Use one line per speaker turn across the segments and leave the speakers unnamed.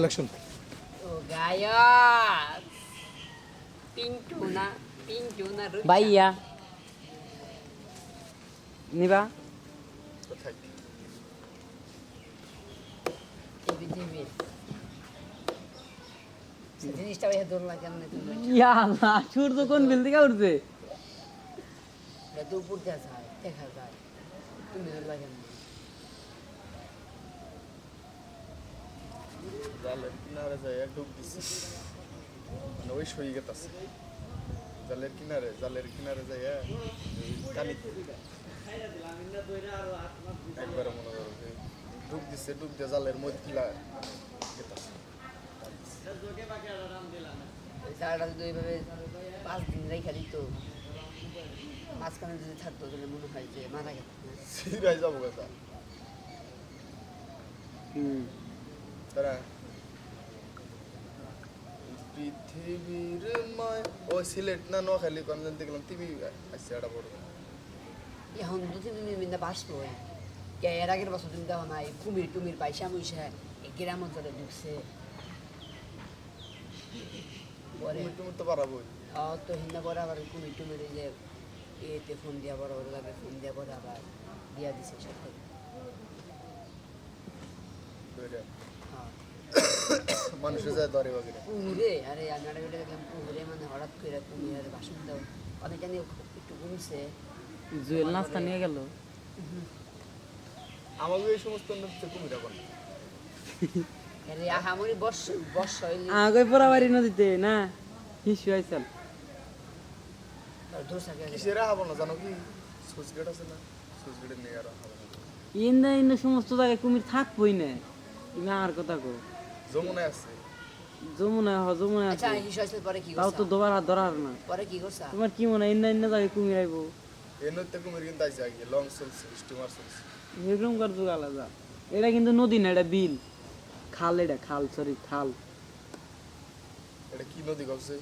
Election?
ভাইয়া। নিবা। ইয়া সূর্য কোন বিল থেকে উঠছে?
উপর দিয়ে যায় দেখা যায়। তুমি
জালের কিনারে যাই ডুব দিছি। মানে ওই সই গেতাছে জালের কিনারে জালের কিনারে যাই কালি একবারে মনে করো যে ডুব দিছে ডুব দিয়ে জালের মধ্যে কিলা গেতাছে।
যদি পাঁচ দিন রেখে দিত মাঝখানে যদি থাকতো তাহলে মনে হয় যে মারা গেল।
সিরাই যাব কথা
হুম।
তারা পৃথিবীর মায় ও সিলেট না নোয়াখালী কোন জানতে গেলাম টিভি আসছে এটা বড়।
এখন দু তিন দিন বাঁচবো কে এর আগের বছর তুমি দেখো নাই কুমির টুমির পয়সা মুইসা এই গ্রাম অঞ্চলে ঢুকছে।
তুমি তুমি তো পারাবোই
আহ, তো হিন্দা পরে আবার কুমির টুমির এই যে এতে ফোন দিয়া বড় বড় লাগে ফোন দিয়া পরে আবার দিয়া দিছে
দুইটা।
হ্যাঁ।
মানুষে যায় দরে বাগিরে।
কুমিরে আরে দেখলাম মানে হঠাৎ করে কুমিরের বাসন দাও অনেক জানি একটু কমছে
জুয়েল নাস্তা নিয়ে গেল?
আমাকে এই সমস্ত নৃত্য কুমিরা করে
আরে আহামরি বর্ষ বর্ষ হইলে।
আগে পোড়াবাড়ি নদীতে না? হিসু আইসাল।
ধরছে
কিসের হাবো না জানো কি? সুইচ আছে না? সুইচ নিয়ে আর
ইন্দা ইন্দা সমস্ত জায়গায় কুমির থাকবই না। আর কথা কো
যমুনায় আছে।
যমুনা হ যমুনা
আচ্ছা
আছে।
আসলে পরে কি
তাও তো
করছা
হাত ধরার না।
পরে কি করছা?
তোমার কি মনে হয় ইন্দা ইন্দা জায়গায় কুমির আইবো?
এই কুমির কিন্তু আইসে আগে লং চলছে স্টিমার চলছে।
এরকম কার যুগ আলাদা। এটা কিন্তু নদী না এটা বিল। খাল এটা খাল সরি খাল।
এটা কি নদী গলছে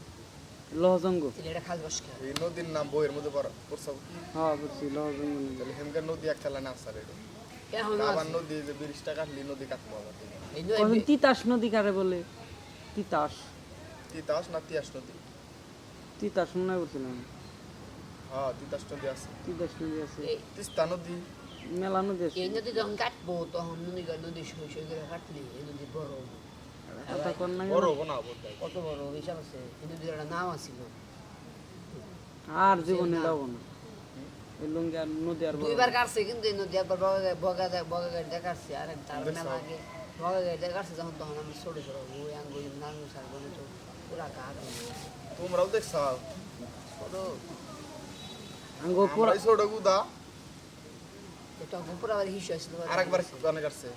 লহজঙ্গ
এটা বস
এই নদীর নাম বইয়ের মধ্যে পড়া পড়ছাব কি?
হ্যাঁ বুঝছি লহজঙ্গ নদী।
হেমকার নদী এক খেলা না আসার এটা। নদী যে ব্রিজটা কাটলি নদী কাটবো আবার
তিতাস নদী কারে বলে? তিতাস।
তিতাস না তিয়াস নদী?
তিতাস মনে করছিলাম
হ্যাঁ তিতাস নদী আছে।
তিতাস নদী আছে।
তিস্তা নদী।
মেলা নদী আছে।
এই নদী যখন কাটবো তখন নদী নদী সই সই করে কাটলি এই নদী বড়।
কথা কর না
বড় না
কত বড় হিসাব আছে? এই নদীর একটা নাম আছিল
আর জীবনে যাব না। লঙ্গি আর নদী আর
দুইবার কাটছে কিন্তু এই নদী একবার বগা বগা বগা গাড়িতে কাটছে আর তার? মেলা আগে বগা গাড়িতে কাটছে যখন তখন আমি ছোট ছোট ওই আঙ্গুল নাঙ্গু সার বলে তো পুরা কাট
তোমরাও দেখছাও
ছোট।
আঙ্গ পোড়া
ছোট গুদা।
এটা পুরা আবার হিসু আসছিল
আরেকবার কানে কাটছে।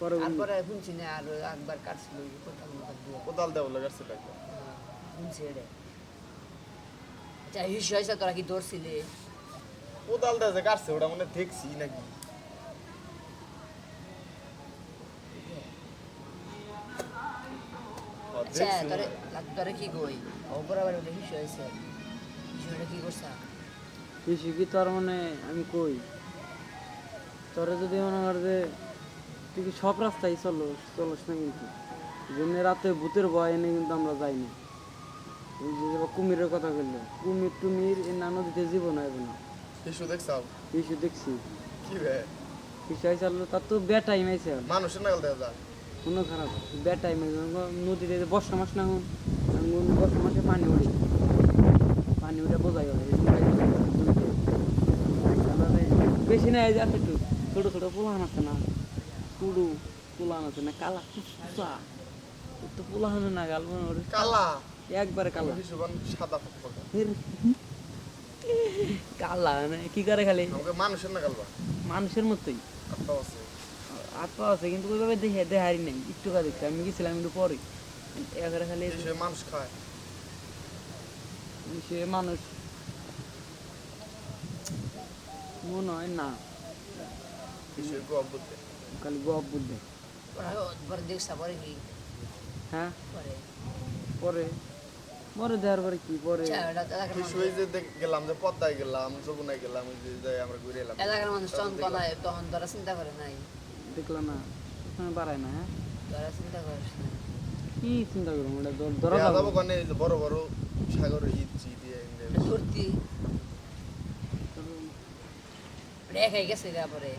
তারপরে শুনছি না আর একবার কাটছিল
কোদাল দেওয়া লাগে কাটছে একটা
হ্যাঁ, শুনছি এটা। আচ্ছা হিসু আসছে তোরা কি ধরছিলি?
কোদাল দেওয়া যে কাটছে ওটা মনে দেখছি নাকি? হ্যাঁ,
আচ্ছা
দেখছি।
তোরে
হয়।
তোরে কি কই? ওপর আবার ওটা হিসু কি করছা?
কিছু কি তোর মানে আমি কই? তোরে যদি মনে কর যে তুই কি সব রাস্তায় চলো চলস না কিন্তু? যেমনি রাতে ভূতের ভয় এনে কিন্তু আমরা যাই না। এই যে যেবার কুমিরের কথা বলল কুমির টুমির এ না নদীতে জীবন হবে না।
দেখছাও?
কিছু দেখছি।
কি রে?
কিছু আইসা তার তো বেটাইম আইসে
মানুষের নাগাল দেওয়া যায়
কোনো খারাপ বেটাইম নদীতে যে বর্ষা মাস না হন বর্ষা মাসে পানি উঠে পানি উঠে বোঝাই হয় বেশি না এই যে আছে একটু ছোট ছোট পোলান আছে না কুড়ু পোলান আছে না কালা কুচা একটু পোলান না গাল
কালা?
একবারে কালা।
সাদা
কালা মানে কি করে খালি?
মানুষের নাগাল বা
মানুষের মতোই।
আটটা আছে।
কিন্তু ওইভাবে দেখে দেখারি নাই একটু কা দেখছি আমি গেছিলাম একটু পরে। এবারে খালি
মানুষ খায়।
সে মানুষ। মনে হয় না। খালি গপ বুদ্ধে। হ্যাঁ
পরে?
পরে পরে দেওয়ার পরে কি? পরে
আচ্ছা
যে গেলাম যে পদ্মায় গেলাম যমুনায় গেলাম এই যে যাই আমরা ঘুরে এলাম।
এলাকার মানুষ তখন কথা তখন তোরা চিন্তা করে নাই।
দেখলাম না। ওখানে বাড়ায় না হ্যাঁ?
তোরা চিন্তা করিস না।
কি চিন্তা করব? এটা ধরা যাব
যে বড় বড় সাগরে ঈদ জি দিয়ে
এটা রেখাই গেছে গা পরে।